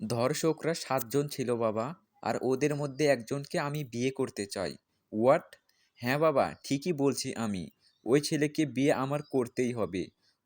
ধর্ষকরা সাতজন ছিল বাবা, আর ওদের মধ্যে একজনকে আমি বিয়ে করতে চাই। হোয়াট হ্যাঁ বাবা, ঠিকই বলছি আমি। ওই ছেলেকে বিয়ে আমার করতেই হবে।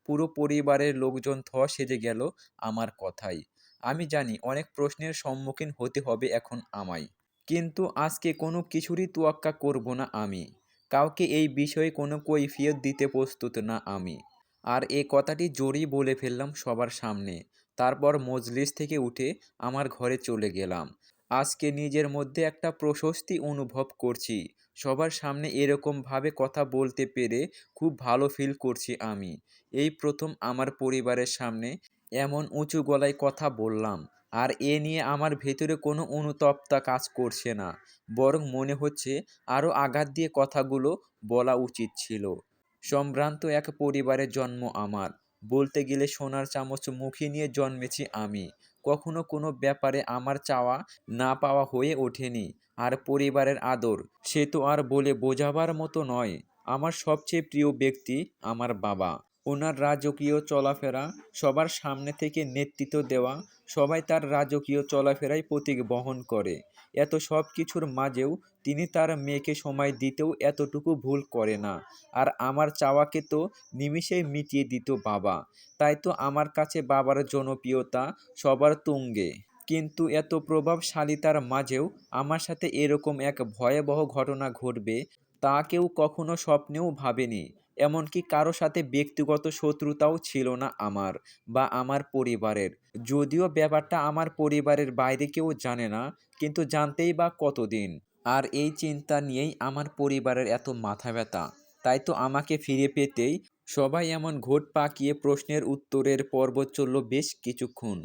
পুরো পরিবারের লোকজন থ সেজে গেল আমার কথাই আমি জানি অনেক প্রশ্নের সম্মুখীন হতে হবে এখন আমায়। কিন্তু আজকে কোনো কিছুরই তোয়াক্কা করব না আমি। কাউকে এই বিষয়ে কোনো কৈফিয়ত দিতে প্রস্তুত না আমি। আর এ কথাটি জোরেই বলে ফেললাম সবার সামনে। তারপর মজলিস থেকে উঠে আমার ঘরে চলে গেলাম। আজকে নিজের মধ্যে একটা প্রশস্তি অনুভব করছি। সবার সামনে এরকমভাবে কথা বলতে পেরে খুব ভালো ফিল করছি আমি। এই প্রথম আমার পরিবারের সামনে এমন উঁচু গলায় কথা বললাম। আর এ নিয়ে আমার ভেতরে কোনো অনুতপ্তা কাজ করছে না। বরং মনে হচ্ছে আরও আঘাত দিয়ে কথাগুলো বলা উচিত ছিল। সম্ভ্রান্ত এক পরিবারের জন্ম আমার। বলতে গেলে সোনার চামচ মুখে নিয়ে জন্মেছি আমি। কখনো কোনো ব্যাপারে আমার চাওয়া না পাওয়া হয়ে ওঠেনি। আর পরিবারের আদর, সে তো আর বলে বোঝাবার মতো নয়। আমার সবচেয়ে প্রিয় ব্যক্তি আমার বাবা। ওনার রাজকীয় চলাফেরা, সবার সামনে থেকে নেতৃত্ব দেওয়া, সবাই তার রাজকীয় চলাফেরায় প্রতীক বহন করে। এত সব কিছুর মাঝেও তিনি তার মেয়েকে সময় দিতেও এতটুকু ভুল করে না। আর আমার চাওয়াকে তো নিমিষেই মিটিয়ে দিত বাবা। তাই তো আমার কাছে বাবার জনপ্রিয়তা সবার তুঙ্গে। কিন্তু এত প্রভাবশালিতার মাঝেও আমার সাথে এরকম এক ভয়াবহ ঘটনা ঘটবে তা কেউ কখনো স্বপ্নেও ভাবেনি। এমনকি কারও সাথে ব্যক্তিগত শত্রুতাও ছিল না আমার বা আমার পরিবারের। যদিও ব্যাপারটা আমার পরিবারের বাইরে কেউ জানে না, কিন্তু জানতেই বা কতদিন। আর এই চিন্তা নিয়েই আমার পরিবারের এত মাথা ব্যথা। তাই তো আমাকে ফিরে পেতেই সবাই এমন ঘোট পাকিয়ে প্রশ্নের উত্তরের পর্ব চলল বেশ কিছুক্ষণ।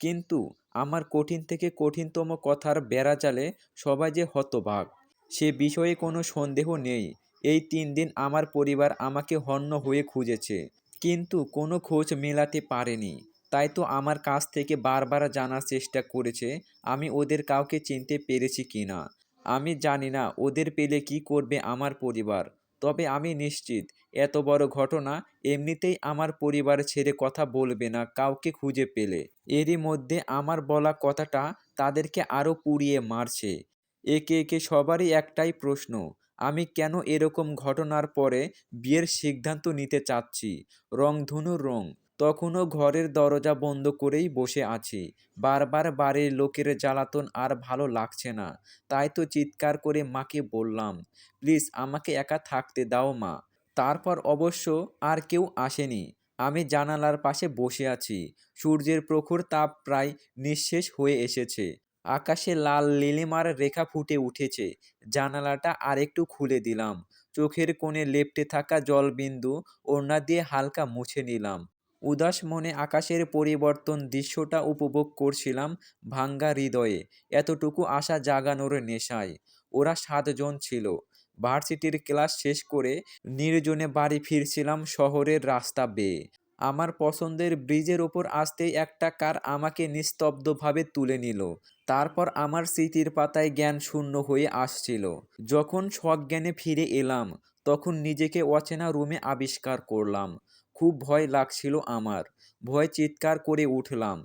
কিন্তু আমার কঠিন থেকে কঠিনতম কথার বেড়া চালে সবাই যে হতবাক সে বিষয়ে কোনো সন্দেহ নেই। এই তিন দিন আমার পরিবার আমাকে হন্য হয়ে খুঁজেছে, কিন্তু কোনো খোঁজ মেলাতে পারেনি। তাই তো আমার কাছ থেকে বারবার জানার চেষ্টা করেছে, আমি ওদের কাউকে চিনতে পেরেছি কি না আমি জানি না ওদের পেলে কি করবে আমার পরিবার, তবে আমি নিশ্চিত, এত বড় ঘটনা এমনিতেই আমার পরিবার ছেড়ে কথা বলবে না কাউকে খুঁজে পেলে। এরই মধ্যে আমার বলা কথাটা তাদেরকে আরও পুড়িয়ে মারছে। একে একে সবারই একটাই প্রশ্ন, আমি কেন এরকম ঘটনার পরে বিয়ের সিদ্ধান্ত নিতে চাচ্ছি? রংধনুর রং তখনও ঘরের দরজা বন্ধ করেই বসে আছি। বারবার বাড়ির লোকের জ্বালাতন আর ভালো লাগছে না। তাই তো চিৎকার করে মাকে বললাম, প্লিজ আমাকে একা থাকতে দাও মা। তারপর অবশ্য আর কেউ আসেনি। আমি জানালার পাশে বসে আছি। সূর্যের প্রখর তাপ প্রায় নিঃশেষ হয়ে এসেছে। আকাশে লাল নীলিমার রেখা ফুটে উঠেছে। জানালাটা আরেকটু খুলে দিলাম। চোখের কোণে লেপ্টে থাকা জলবিন্দু ওড়না দিয়ে হালকা মুছে নিলাম। উদাস মনে আকাশের পরিবর্তন দৃশ্যটা উপভোগ করছিলাম ভাঙ্গা হৃদয়ে। এতটুকু আশা জাগানোর নেশায়। ওরা সাতজন ছিল। ভার্সিটির ক্লাস শেষ করে নির্জনে বাড়ি ফিরছিলাম শহরের রাস্তা বেয়ে। আমার পছন্দের ব্রিজের ওপর আসতেই একটা কার আমাকে নিস্তব্ধভাবে তুলে নিল। তারপর আমার স্মৃতির পাতায় জ্ঞান শূন্য হয়ে আসছিল। যখন সজ্ঞানে ফিরে এলাম, তখন নিজেকে অচেনা রুমে আবিষ্কার করলাম। খুব ভয় লাগছিল আমার। ভয় চিৎকার করে উঠলাম।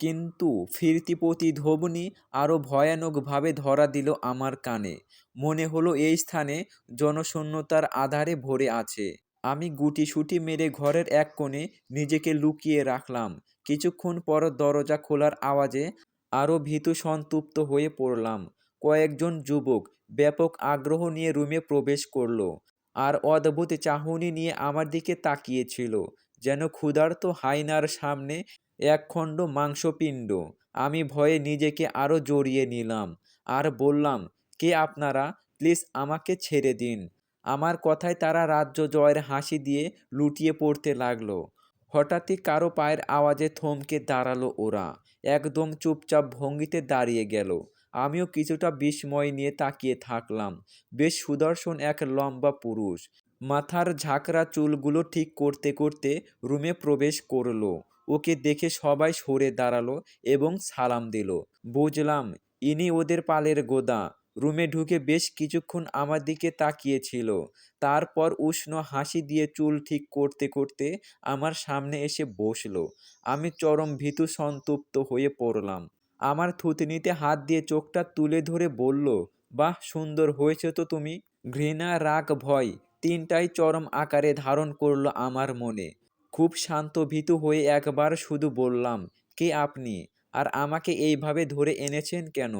কিন্তু ফিরতি প্রতিধ্বনি আরও ভয়ানকভাবে ধরা দিল আমার কানে। মনে হলো এই স্থানে জনশূন্যতার আধারে ভরে আছে। আমি গুটি সুটি মেরে ঘরের এক কোণে নিজেকে লুকিয়ে রাখলাম। কিছুক্ষণ পর দরজা খোলার আওয়াজে আরও ভীতু সন্তুপ্ত হয়ে পড়লাম। কয়েকজন যুবক ব্যাপক আগ্রহ নিয়ে রুমে প্রবেশ করল। আর অদ্ভুত চাহনি নিয়ে আমার দিকে তাকিয়েছিল, যেন ক্ষুধার্ত হাইনার সামনে একখণ্ড মাংসপিণ্ড। আমি ভয়ে নিজেকে আরও জড়িয়ে নিলাম আর বললাম, কে আপনারা? প্লিজ আমাকে ছেড়ে দিন। আমার কথায় তারা রাজ্য জয়ের হাসি দিয়ে লুটিয়ে পড়তে লাগল। হঠাৎই কারও পায়ের আওয়াজে থমকে দাঁড়াল ওরা। একদম চুপচাপ ভঙ্গিতে দাঁড়িয়ে গেল। আমিও কিছুটা বিস্ময় নিয়ে তাকিয়ে থাকলাম। বেশ সুদর্শন এক লম্বা পুরুষ। মাথার ঝাঁকড়া চুলগুলো ঠিক করতে করতে রুমে প্রবেশ করল। ওকে দেখে সবাই সরে দাঁড়াল এবং সালাম দিল। বুঝলাম, ইনি ওদের পালের গোদা। রুমে ঢুকে বেশ কিছুক্ষণ আমার দিকে তাকিয়েছিল। তারপর উষ্ণ হাসি দিয়ে চুল ঠিক করতে করতে আমার সামনে এসে বসল। আমি চরম ভীতু সন্তুপ্ত হয়ে পড়লাম। আমার থুতনিতে হাত দিয়ে চোখটা তুলে ধরে বলল, বাহ, সুন্দর হয়েছে তো তুমি। ঘৃণা, রাগ, ভয় তিনটাই চরম আকারে ধারণ করল আমার মনে। খুব শান্ত ভীতু হয়ে একবার শুধু বললাম, কে আপনি? আর আমাকে এইভাবে ধরে এনেছেন কেন?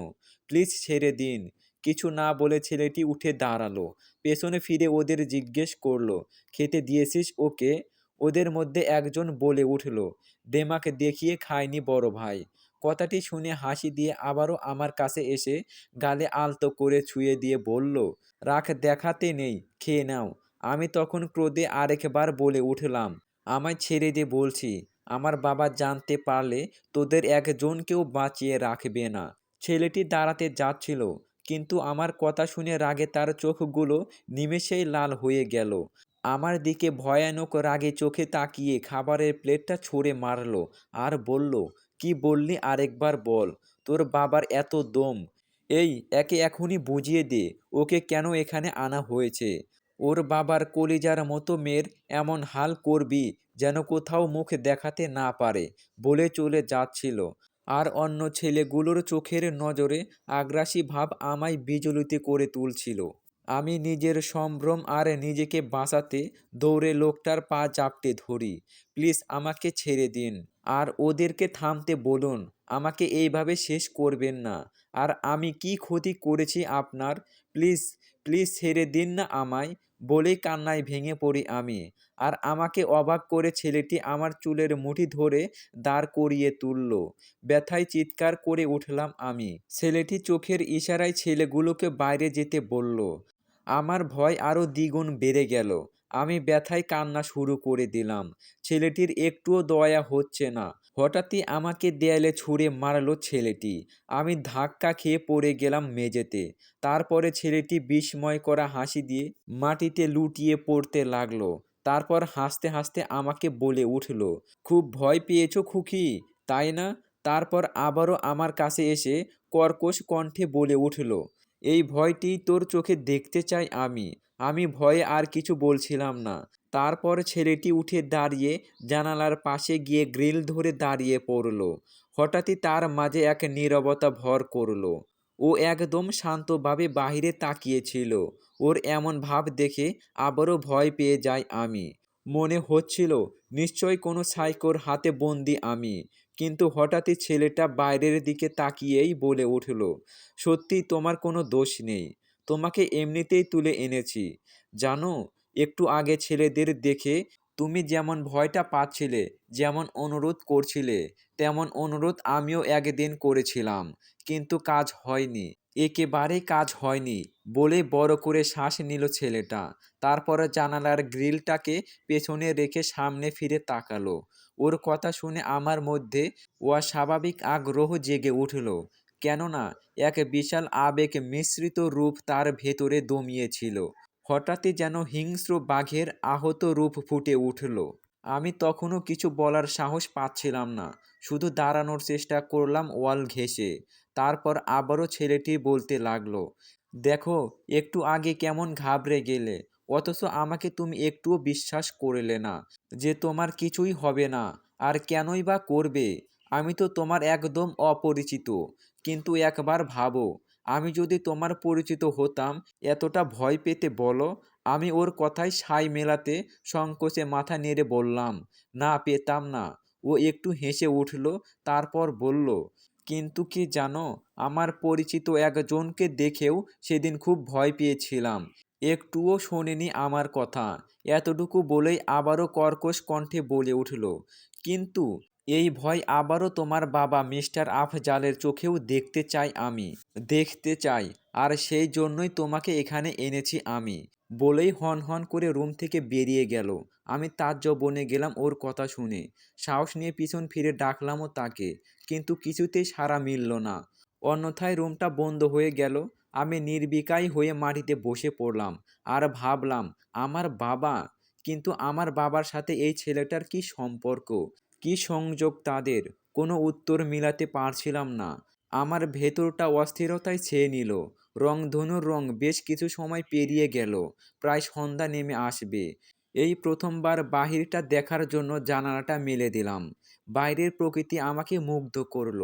প্লিজ ছেড়ে দিন। কিছু না বলে ছেলেটি উঠে দাঁড়াল, পেছনে ফিরে ওদের জিজ্ঞেস করল, খেতে দিয়েছিস ওকে? ওদের মধ্যে একজন বলে উঠল, দেমাকে দেখিয়ে খায়নি বড় ভাই। কথাটি শুনে হাসি দিয়ে আবারও আমার কাছে এসে গালে আলতো করে ছুঁয়ে দিয়ে বলল, রাখ, দেখাতে নেই, খেয়ে নাও। আমি তখন ক্রোধে আরেকবার বলে উঠলাম, আমায় ছেড়ে দিয়ে বলছি, আমার বাবা জানতে পারলে তোদের একজনকেও বাঁচিয়ে রাখবে না। ছেলেটি দাঁড়াতে যাচ্ছিল, কিন্তু আমার কথা শুনে রাগে তার চোখগুলো নিমেষেই লাল হয়ে গেল। আমার দিকে ভয়ানক রাগে চোখে তাকিয়ে খাবারের প্লেটটা ছুঁড়ে মারলো আর বলল কি বললি আরেকবার বল, তোর বাবার এত দম। এই, একে এখনই বুঝিয়ে দে, ওকে কেন এখানে আনা হয়েছে? ওর বাবার কলিজার মতো মেয়ের এমন হাল করবি যেন কোথাও মুখ দেখাতে না পারে বলে চলে যাচ্ছিল। আর অন্য ছেলেগুলোর চোখের নজরে আগ্রাসী ভাব আমায় বিচলিত করে তুলছিল। আমি নিজের সম্ভ্রম আর নিজেকে বাঁচাতে দৌড়ে লোকটার পা চাপটে ধরি। প্লিজ আমাকে ছেড়ে দিন। আর ওদেরকে থামতে বলুন, আমাকে এইভাবে শেষ করবেন না। আর আমি কি ক্ষতি করেছি আপনার? প্লিজ প্লিজ ছেড়ে দিন না আমায়, বলেই কান্নায় ভেঙে পড়ি আমি। আর আমাকে অবাক করে ছেলেটি আমার চুলের মুঠি ধরে দাঁড় করিয়ে তুলল। ব্যথায় চিৎকার করে উঠলাম আমি। ছেলেটি চোখের ইশারায় ছেলেগুলোকে বাইরে যেতে বলল আমার ভয় আরও দ্বিগুণ বেড়ে গেল। আমি ব্যথায় কান্না শুরু করে দিলাম। ছেলেটির একটুও দয়া হচ্ছে না। হঠাৎই আমাকে দেয়ালে ছুঁড়ে মারলো ছেলেটি। আমি ধাক্কা খেয়ে পড়ে গেলাম মেঝেতে। তারপরে ছেলেটি বিস্ময় করা হাসি দিয়ে মাটিতে লুটিয়ে পড়তে লাগল। তারপর হাসতে হাসতে আমাকে বলে উঠল, খুব ভয় পেয়েছ খুকি, তাই না? তারপর আবারও আমার কাছে এসে কর্কশ কণ্ঠে বলে উঠল এই ভয়টি তোর চোখে দেখতে চাই আমি। আমি ভয়ে আর কিছু বলছিলাম না। তারপর ছেলেটি উঠে দাঁড়িয়ে জানালার পাশে গিয়ে গ্রিল ধরে দাঁড়িয়ে পড়ল। হঠাৎই তার মাঝে এক নীরবতা ভর করল। ও একদম শান্তভাবে বাহিরে তাকিয়েছিল। ওর এমন ভাব দেখে আবারও ভয় পেয়ে যাই আমি। মনে হচ্ছিল, নিশ্চয় কোনো সাইকোর হাতে বন্দি আমি। কিন্তু হঠাৎই ছেলেটা বাইরের দিকে তাকিয়েই বলে উঠল, সত্যি তোমার কোনো দোষ নেই। তোমাকে এমনিতেই তুলে এনেছি। জানো, একটু আগে ছেলেদের দেখে তুমি যেমন ভয়টা পাচ্ছিলে, যেমন অনুরোধ করছিলে, তেমন অনুরোধ আমিও একদিন করেছিলাম। কিন্তু কাজ হয়নি। একেবারে কাজ হয়নি। বলে বড় করে শ্বাস নিল ছেলেটা। তারপরে জানালার গ্রিলটাকে পেছনে রেখে সামনে ফিরে তাকালো। ওর কথা শুনে আমার মধ্যে অস্বাভাবিক আগ্রহ জেগে উঠল। কেননা, এক বিশাল আবেগ মিশ্রিত রূপ তার ভেতরে দমিয়েছিল। হঠাৎই যেন হিংস্র বাঘের আহত রূপ ফুটে উঠল। আমি তখনও কিছু বলার সাহস পাচ্ছিলাম না। শুধু দাঁড়ানোর চেষ্টা করলাম ওয়াল ঘেঁষে। তারপর আবারও ছেলেটি বলতে লাগল, দেখো, একটু আগে কেমন ঘাবড়ে গেলে। অথচ আমাকে তুমি একটুও বিশ্বাস করলে না যে তোমার কিছুই হবে না, আর কেনই বা করবে? আমি তো তোমার একদম অপরিচিত, কিন্তু একবার ভাবো, আমি যদি তোমার পরিচিত হতাম, এতটা ভয় পেতে বলো, আমি ওর কথায় সাই মেলাতে সংকোচে মাথা নেড়ে বললাম, না, পেতাম না। ও একটু হেসে উঠল, তারপর বলল, কিন্তু কি জানো, আমার পরিচিত একজনকে দেখেও সেদিন খুব ভয় পেয়েছিলাম একটুও শোনেনি আমার কথা। এতটুকু বলেই আবারও কর্কশ কণ্ঠে বলে উঠল, কিন্তু এই ভয় আবারও তোমার বাবা মিস্টার আফজালের চোখেও দেখতে চাই আমি, দেখতে চাই, আর সেই জন্যই তোমাকে এখানে এনেছি আমি। বলেই হন হন করে রুম থেকে বেরিয়ে গেল। আমি তার বনে গেলাম ওর কথা শুনে। সাহস নিয়ে পিছন ফিরে ডাকলামও তাকে, কিন্তু কিছুতেই সাড়া মিলল না। অন্যথায় রুমটা বন্ধ হয়ে গেল। আমি নির্বিকাই হয়ে মাটিতে বসে পড়লাম আর ভাবলাম, আমার বাবা? কিন্তু আমার বাবার সাথে এই ছেলেটার কি সম্পর্ক? কি সংযোগ তাদের? কোনো উত্তর মিলাতে পারছিলাম না। আমার ভেতরটা অস্থিরতায় ছেয়ে নিল। রংধনুর রং বেশ কিছু সময় পেরিয়ে গেল। প্রায় সন্ধ্যা নেমে আসবে। এই প্রথমবার বাহিরটা দেখার জন্য জানালাটা মেলে দিলাম। বাইরের প্রকৃতি আমাকে মুগ্ধ করল।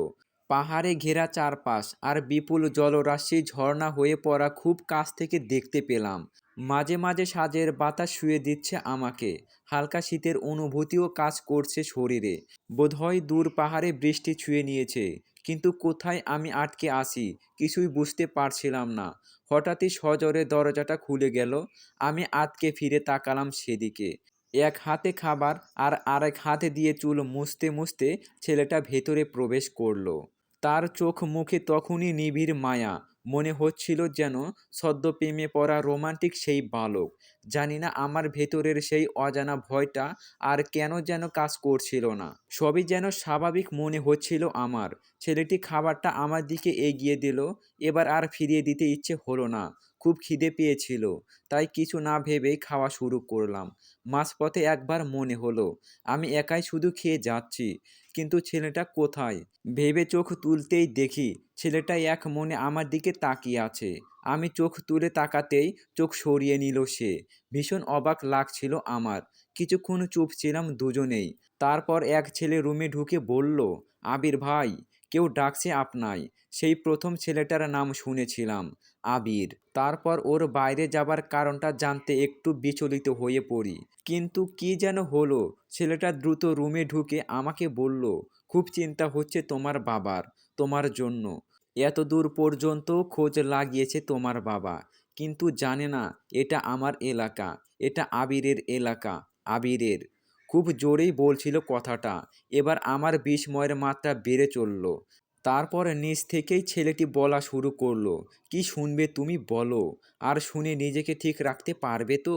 পাহাড়ে ঘেরা চারপাশ আর বিপুল জলরাশি ঝর্ণা হয়ে পড়া খুব কাছ থেকে দেখতে পেলাম। মাঝে মাঝে সাজের বাতাস শুয়ে দিচ্ছে আমাকে। হালকা শীতের অনুভূতিও কাজ করছে শরীরে। বোধহয় দূর পাহাড়ে বৃষ্টি ছুঁয়ে নিয়েছে। কিন্তু কোথায় আমি আটকে আসি কিছুই বুঝতে পারছিলাম না। হঠাৎই সজোরে দরজাটা খুলে গেল। আমি আটকে ফিরে তাকালাম সেদিকে। এক হাতে খাবার আর আরেক হাতে দিয়ে চুল মুছতে মুছতে ছেলেটা ভেতরে প্রবেশ করল। তার চোখ মুখে তখনই নিবিড় মায়া। মনে হচ্ছিল যেন সদ্য প্রেমে পড়া রোমান্টিক সেই বালক। জানি না আমার ভেতরের সেই অজানা ভয়টা আর কেন যেন কাজ করছিল না। সবই যেন স্বাভাবিক মনে হচ্ছিল আমার। ছেলেটি খাবারটা আমার দিকে এগিয়ে দিল, এবার আর ফিরিয়ে দিতে ইচ্ছে হলো না। খুব খিদে পেয়েছিল, তাই কিছু না ভেবেই খাওয়া শুরু করলাম। মাঝপথে একবার মনে হলো, আমি একাই শুধু খেয়ে যাচ্ছি। কিন্তু ছেলেটা কোথায়? ভেবে চোখ তুলতেই দেখি ছেলেটা এক মনে আমার দিকে তাকিয়ে আছে। আমি চোখ তুলে তাকাতেই চোখ সরিয়ে নিল সে। ভীষণ অবাক লাগছিল আমার। কিছুক্ষণ চুপ ছিলাম দুজনেই। তারপর এক ছেলে রুমে ঢুকে বলল, আবির ভাই, কেউ ডাকছে আপনায়। সেই প্রথম ছেলেটার নাম শুনেছিলাম। আবির। তারপর ওর বাইরে যাবার কারণটা জানতে একটু বিচলিত হয়ে পড়ি। কিন্তু কি যেন হলো, ছেলেটা দ্রুত রুমে ঢুকে আমাকে বলল, খুব চিন্তা হচ্ছে তোমার বাবার, তোমার জন্য। এত দূর পর্যন্ত খোঁজ লাগিয়েছে তোমার বাবা। কিন্তু জানে না, এটা আমার এলাকা, এটা আবিরের এলাকা, আবিরের। খুব জোরেই বলছিল কথাটা। এবার আমার বিস্ময়ের মাত্রা বেড়ে চলল। তারপর নিজ থেকেই ছেলেটি বলা শুরু করল, কি শুনবে তুমি বলো, আর শুনে নিজেকে ঠিক রাখতে পারবে তো?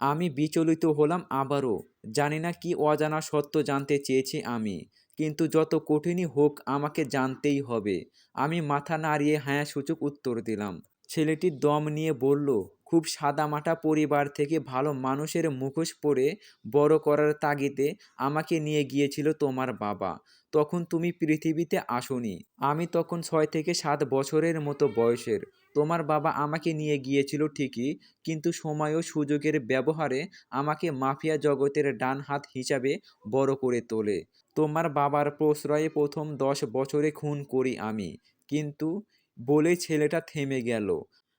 আমি বিচলিত হলাম আবারও, জানি না কি অজানা সত্য জানতে চেয়েছি আমি, কিন্তু যত কঠিনই হোক আমাকে জানতেই হবে। আমি মাথা নাড়িয়ে হ্যাঁ সূচক উত্তর দিলাম। ছেলেটি দম নিয়ে বলল খুব সাদামাটা পরিবার থেকে ভালো মানুষের মুখোশ পরে বড় করার তাগিদে আমাকে নিয়ে গিয়েছিল তোমার বাবা। তখন তুমি পৃথিবীতে আসনি। আমি তখন ছয় থেকে সাত বছরের মতো বয়সের। তোমার বাবা আমাকে নিয়ে গিয়েছিল ঠিকই, কিন্তু সময় ও সুযোগের ব্যবহারে আমাকে মাফিয়া জগতের ডান হাত হিসাবে বড় করে তোলে। তোমার বাবার প্রশ্রয়ে প্রথম দশ বছরে খুন করি আমি, কিন্তু বলে ছেলেটা থেমে গেল।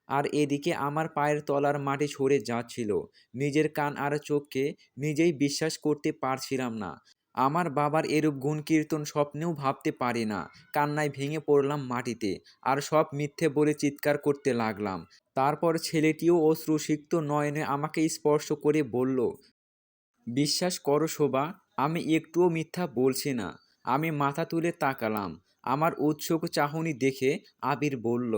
আর এদিকে আমার পায়ের তলার মাটি সরে যাচ্ছিল। নিজের কান আর চোখকে নিজেই বিশ্বাস করতে পারছিলাম না। আমার বাবার এরূপ গুণকীর্তন স্বপ্নেও ভাবতে পারি না। কান্নায় ভেঙে পড়লাম মাটিতে আর সব মিথ্যে বলে চিৎকার করতে লাগলাম। তারপর ছেলেটিও অশ্রুসিক্ত নয়নে আমাকে স্পর্শ করে বলল, বিশ্বাস করো শোভা, আমি একটুও মিথ্যা বলছি না। আমি মাথা তুলে তাকালাম। আমার উৎসুক চাহনি দেখে আবির বলল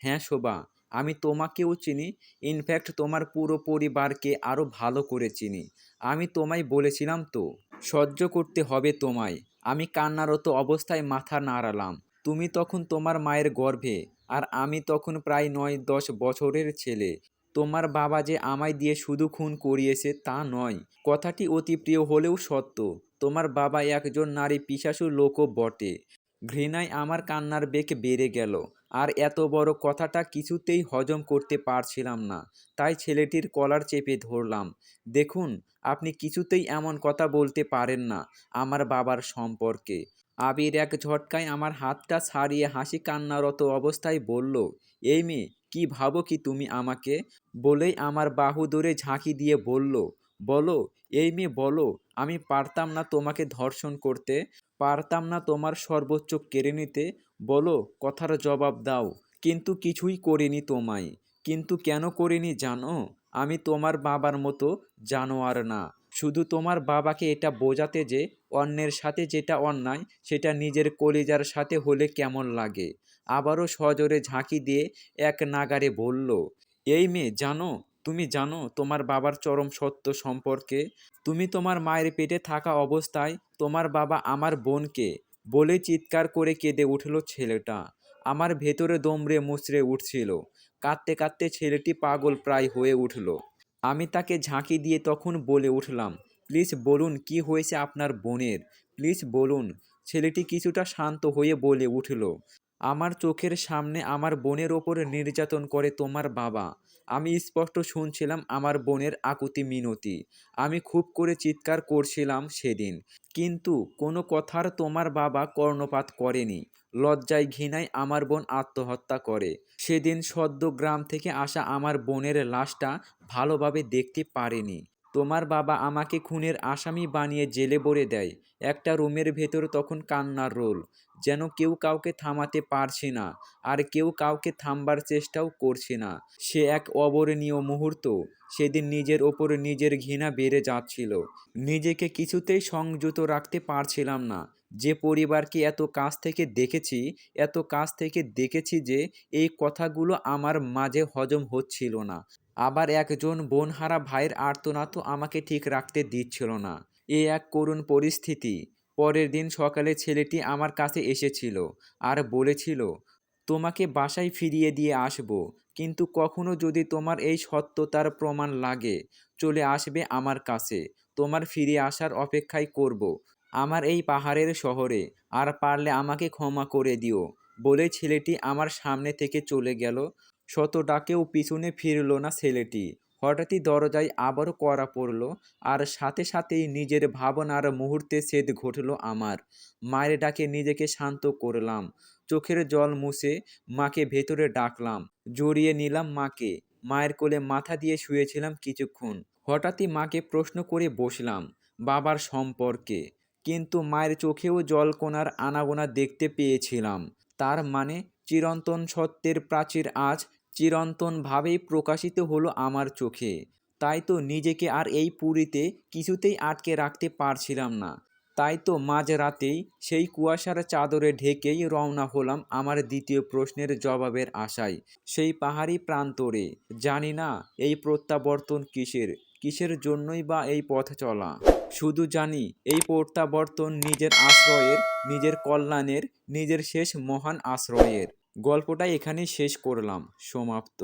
হ্যাঁ শোভা আমি তোমাকেও চিনি। ইনফ্যাক্ট তোমার পুরো পরিবারকে আরও ভালো করে চিনি। আমি তোমায় বলেছিলাম তো, সহ্য করতে হবে তোমায়। আমি কান্নারত অবস্থায় মাথা নাড়ালাম। তুমি তখন তোমার মায়ের গর্ভে, আর আমি তখন প্রায় নয় দশ বছরের ছেলে। তোমার বাবা যে আমায় দিয়ে শুধু খুন করিয়েছে তা নয়। কথাটি অতি প্রিয় হলেও সত্য, তোমার বাবা একজন নারী পিশাসু লোকও বটে। ঘৃণায় আমার কান্নার বেগ বেড়ে গেল। আর এত বড় কথাটা কিছুতেই হজম করতে পারছিলাম না। তাই ছেলেটির কলার চেপে ধরলাম। দেখুন, আপনি কিছুতেই এমন কথা বলতে পারেন না আমার বাবার সম্পর্কে। আবির এক ঝটকায় আমার হাতটা ছাড়িয়ে হাসি কান্নারত অবস্থায় বলল, এই মেয়ে, কি ভাবো কি তুমি আমাকে? বলেই আমার বাহু ধরে ঝাঁকি দিয়ে বলল, বলো, এই মেয়ে, বলো, আমি পারতাম না তোমাকে ধর্ষণ করতে, পারতাম না তোমার সর্বোচ্চ কেড়ে নিতে বলো, কথার জবাব দাও। কিন্তু কিছুই করিনি তোমায়। কিন্তু কেন করিনি জানো? আমি তোমার বাবার মতো জানোয়ার না। শুধু তোমার বাবাকে এটা বোঝাতে যে, অন্যের সাথে যেটা অন্যায়, সেটা নিজের কলিজার সাথে হলে কেমন লাগে। আবারও সজোরে ঝাঁকি দিয়ে এক নাগারে বলল, এই মেয়ে, জানো? তুমি জানো তোমার বাবার চরম সত্য সম্পর্কে? তুমি তোমার মায়ের পেটে থাকা অবস্থায় তোমার বাবা আমার বোনকে বলে চিৎকার করে কেঁদে উঠল ছেলেটা। আমার ভেতরে দমড়ে মুচড়ে উঠছিল। কাঁদতে কাঁদতে ছেলেটি পাগল প্রায় হয়ে উঠল। আমি তাকে ঝাঁকি দিয়ে তখন বলে উঠলাম, প্লিজ বলুন, কি হয়েছে আপনার বোনের? প্লিজ বলুন। ছেলেটি কিছুটা শান্ত হয়ে বলে উঠল, আমার চোখের সামনে আমার বোনের ওপর নির্যাতন করে তোমার বাবা। আমি স্পষ্ট শুনছিলাম আমার বোনের আকুতি মিনতি। আমি খুব করে চিৎকার করছিলাম সেদিন। কিন্তু কোনো কথার তোমার বাবা কর্ণপাত করেনি। লজ্জায় ঘৃণায় আমার বোন আত্মহত্যা করে। সেদিন সদ্য গ্রাম থেকে আসা আমার বোনের লাশটা ভালোভাবে দেখতে পারেনি। তোমার বাবা আমাকে খুনের আসামি বানিয়ে জেলে ভরে দেয়। একটা রুমের ভেতর তখন কান্নার রোল। যেন কেউ কাউকে থামাতে পারছে না আর কেউ কাউকে থামবার চেষ্টাও করছে না। সে এক অবর্ণীয় মুহূর্ত। সেদিন নিজের ওপর নিজের ঘৃণা বেড়ে যাচ্ছিল। নিজেকে কিছুতেই সংযত রাখতে পারছিলাম না। যে পরিবারকে এত কাছ থেকে দেখেছি, এত কাছ থেকে দেখেছি যে এই কথাগুলো আমার মাঝে হজম হচ্ছিল না। আবার একজন বোনহারা ভাইয়ের আর্তনাদও আমাকে ঠিক রাখতে দিচ্ছিল না। এ এক করুণ পরিস্থিতি। পরের দিন সকালে ছেলেটি আমার কাছে এসেছিল আর বলেছিল, তোমাকে বাসায় ফিরিয়ে দিয়ে আসব, কিন্তু কখনো যদি তোমার এই সত্যতার প্রমাণ লাগে, চলে আসবে আমার কাছে। তোমার ফিরে আসার অপেক্ষায় করব। আমার এই পাহাড়ের শহরে আর পারলে আমাকে ক্ষমা করে দিও। বলে ছেলেটি আমার সামনে থেকে চলে গেল। শত ডাকেও পিছনে ফিরল না ছেলেটি। হঠাৎই দরজায় আবারও কড়া পড়ল আর সাথে সাথেই নিজের ভাবনার মুহূর্তে ছেদ ঘটল আমার। মায়ের ডাকে নিজেকে শান্ত করলাম। চোখের জল মুছে মাকে ভেতরে ডাকলাম। জড়িয়ে নিলাম মাকে। মায়ের কোলে মাথা দিয়ে শুয়েছিলাম কিছুক্ষণ। হঠাৎই মাকে প্রশ্ন করে বসলাম বাবার সম্পর্কে। কিন্তু মায়ের চোখেও জলকোনার আনাগোনা দেখতে পেয়েছিলাম। তার মানে চিরন্তন সত্যের প্রাচীর আজ চিরন্তনভাবেই প্রকাশিত হলো আমার চোখে। তাই তো নিজেকে আর এই পুরীতে কিছুতেই আটকে রাখতে পারছিলাম না। তাই তো মাঝরাতেই সেই কুয়াশার চাদরে ঢেকেই রওনা হলাম আমার দ্বিতীয় প্রশ্নের জবাবের আশায়। সেই পাহাড়ি প্রান্তরে। জানি না এই প্রত্যাবর্তন কিসের কিসের জন্যই বা এই পথ চলা। শুধু জানি এই প্রত্যাবর্তন নিজের আশ্রয়ের, নিজের কল্যাণের, নিজের শেষ মহান আশ্রয়ের। গল্পটা এখানেই শেষ করলাম। সমাপ্ত।